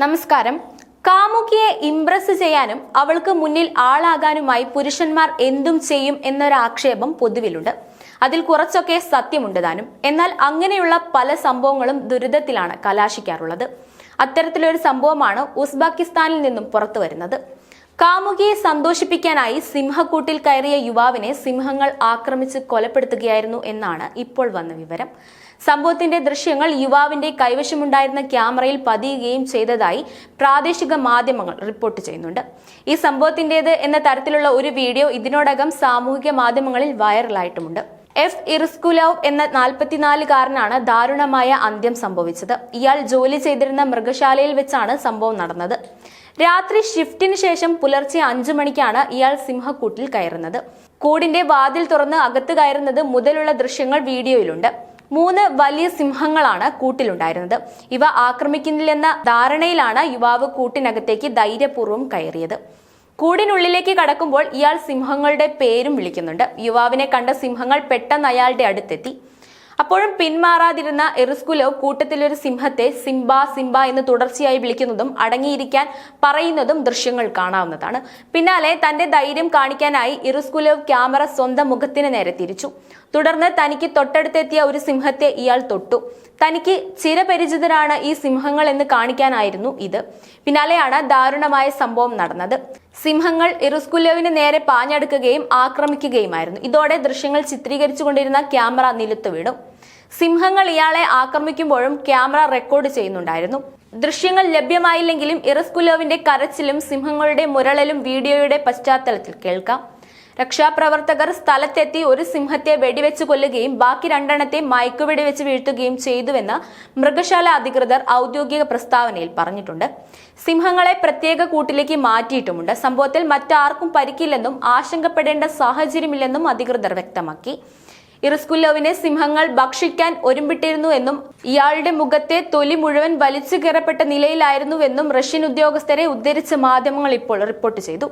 നമസ്കാരം. കാമുകിയെ ഇംപ്രസ് ചെയ്യാനും അവൾക്ക് മുന്നിൽ ആളാകാനുമായി പുരുഷന്മാർ എന്തും ചെയ്യും എന്നൊരാക്ഷേപം പൊതുവിലുണ്ട്. അതിൽ കുറച്ചൊക്കെ സത്യമുണ്ട് താനും. എന്നാൽ അങ്ങനെയുള്ള പല സംഭവങ്ങളും ദുരിതത്തിലാണ് കലാശിക്കാറുള്ളത്. അത്തരത്തിലൊരു സംഭവമാണ് ഉസ്ബെക്കിസ്ഥാനിൽ നിന്നും പുറത്തു വരുന്നത്. കാമുകിയെ സന്തോഷിപ്പിക്കാനായി സിംഹക്കൂട്ടിൽ കയറിയ യുവാവിനെ സിംഹങ്ങൾ ആക്രമിച്ച് കൊലപ്പെടുത്തുകയായിരുന്നു എന്നാണ് ഇപ്പോൾ വന്ന വിവരം. സംഭവത്തിന്റെ ദൃശ്യങ്ങൾ യുവാവിന്റെ കൈവശമുണ്ടായിരുന്ന ക്യാമറയിൽ പതിയുകയും ചെയ്തതായി പ്രാദേശിക മാധ്യമങ്ങൾ റിപ്പോർട്ട് ചെയ്യുന്നുണ്ട്. ഈ സംഭവത്തിന്റേത് എന്ന തരത്തിലുള്ള ഒരു വീഡിയോ ഇതിനോടകം സാമൂഹിക മാധ്യമങ്ങളിൽ വൈറലായിട്ടുമുണ്ട്. എഫ് ഇറിസ്കുലവ് എന്ന നാൽപ്പത്തിനാലുകാരനാണ് ദാരുണമായ അന്ത്യം സംഭവിച്ചത്. ഇയാൾ ജോലി ചെയ്തിരുന്ന മൃഗശാലയിൽ വെച്ചാണ് സംഭവം നടന്നത്. രാത്രി ഷിഫ്റ്റിന് ശേഷം പുലർച്ചെ അഞ്ചു മണിക്കാണ് ഇയാൾ സിംഹക്കൂട്ടിൽ കയറുന്നത്. കൂടിന്റെ വാതിൽ തുറന്ന് അകത്ത് കയറുന്നത് മുതലുള്ള ദൃശ്യങ്ങൾ വീഡിയോയിലുണ്ട്. മൂന്ന് വലിയ സിംഹങ്ങളാണ് കൂട്ടിലുണ്ടായിരുന്നത്. ഇവ ആക്രമിക്കുന്നില്ലെന്ന ധാരണയിലാണ് യുവാവ് കൂട്ടിനകത്തേക്ക് ധൈര്യപൂർവം കയറിയത്. കൂടിനുള്ളിലേക്ക് കടക്കുമ്പോൾ ഇയാൾ സിംഹങ്ങളുടെ പേരും വിളിക്കുന്നുണ്ട്. യുവാവിനെ കണ്ട സിംഹങ്ങൾ പെട്ടെന്ന് അയാളുടെ അടുത്തെത്തി. അപ്പോഴും പിന്മാറാതിരുന്ന എറിസ്കുലോ കൂട്ടത്തിലൊരു സിംഹത്തെ സിംബ സിംബ എന്ന് തുടർച്ചയായി വിളിക്കുന്നതും അടങ്ങിയിരിക്കാൻ പറയുന്നതും ദൃശ്യങ്ങൾ കാണാവുന്നതാണ്. പിന്നാലെ തന്റെ ധൈര്യം കാണിക്കാനായി ഇറുസ്കുലോവ് ക്യാമറ സ്വന്തം മുഖത്തിന് നേരെ തിരിച്ചു. തുടർന്ന് തനിക്ക് തൊട്ടടുത്തെത്തിയ ഒരു സിംഹത്തെ ഇയാൾ തൊട്ടു. തനിക്ക് ചിരപരിചിതരാണ് ഈ സിംഹങ്ങൾ എന്ന് കാണിക്കാനായിരുന്നു ഇത്. പിന്നാലെയാണ് ദാരുണമായ സംഭവം നടന്നത്. സിംഹങ്ങൾ ഇറുസ്കുല്ലോവിന് നേരെ പാഞ്ഞടുക്കുകയും ആക്രമിക്കുകയുമായിരുന്നു. ഇതോടെ ദൃശ്യങ്ങൾ ചിത്രീകരിച്ചുകൊണ്ടിരുന്ന ക്യാമറ നിലത്ത് വീണു. സിംഹങ്ങൾ ഇയാളെ ആക്രമിക്കുമ്പോഴും ക്യാമറ റെക്കോർഡ് ചെയ്യുന്നുണ്ടായിരുന്നു. ദൃശ്യങ്ങൾ ലഭ്യമായില്ലെങ്കിലും ഇറസ്കുലോവിന്റെ കരച്ചിലും സിംഹങ്ങളുടെ മുരളലും വീഡിയോയുടെ പശ്ചാത്തലത്തിൽ കേൾക്കാം. രക്ഷാപ്രവർത്തകർ സ്ഥലത്തെത്തി ഒരു സിംഹത്തെ വെടിവെച്ച് കൊല്ലുകയും ബാക്കി രണ്ടെണ്ണത്തെ മയക്കുവെടിവെച്ച് വീഴ്ത്തുകയും ചെയ്തുവെന്ന് മൃഗശാല അധികൃതർ ഔദ്യോഗിക പ്രസ്താവനയിൽ പറഞ്ഞിട്ടുണ്ട്. സിംഹങ്ങളെ പ്രത്യേക കൂട്ടിലേക്ക് മാറ്റിയിട്ടുമുണ്ട്. സംഭവത്തിൽ മറ്റാർക്കും പരിക്കില്ലെന്നും ആശങ്കപ്പെടേണ്ട സാഹചര്യമില്ലെന്നും അധികൃതർ വ്യക്തമാക്കി. ഇറസ്കുല്ലോവിനെ സിംഹങ്ങൾ ഭക്ഷിക്കാൻ ഒരുമ്പിട്ടിരുന്നു എന്നും ഇയാളുടെ മുഖത്തെ തൊലി മുഴുവൻ വലിച്ചു കയറപ്പെട്ട നിലയിലായിരുന്നുവെന്നും റഷ്യൻ ഉദ്യോഗസ്ഥരെ ഉദ്ധരിച്ച് മാധ്യമങ്ങൾ ഇപ്പോൾ റിപ്പോർട്ട് ചെയ്തു.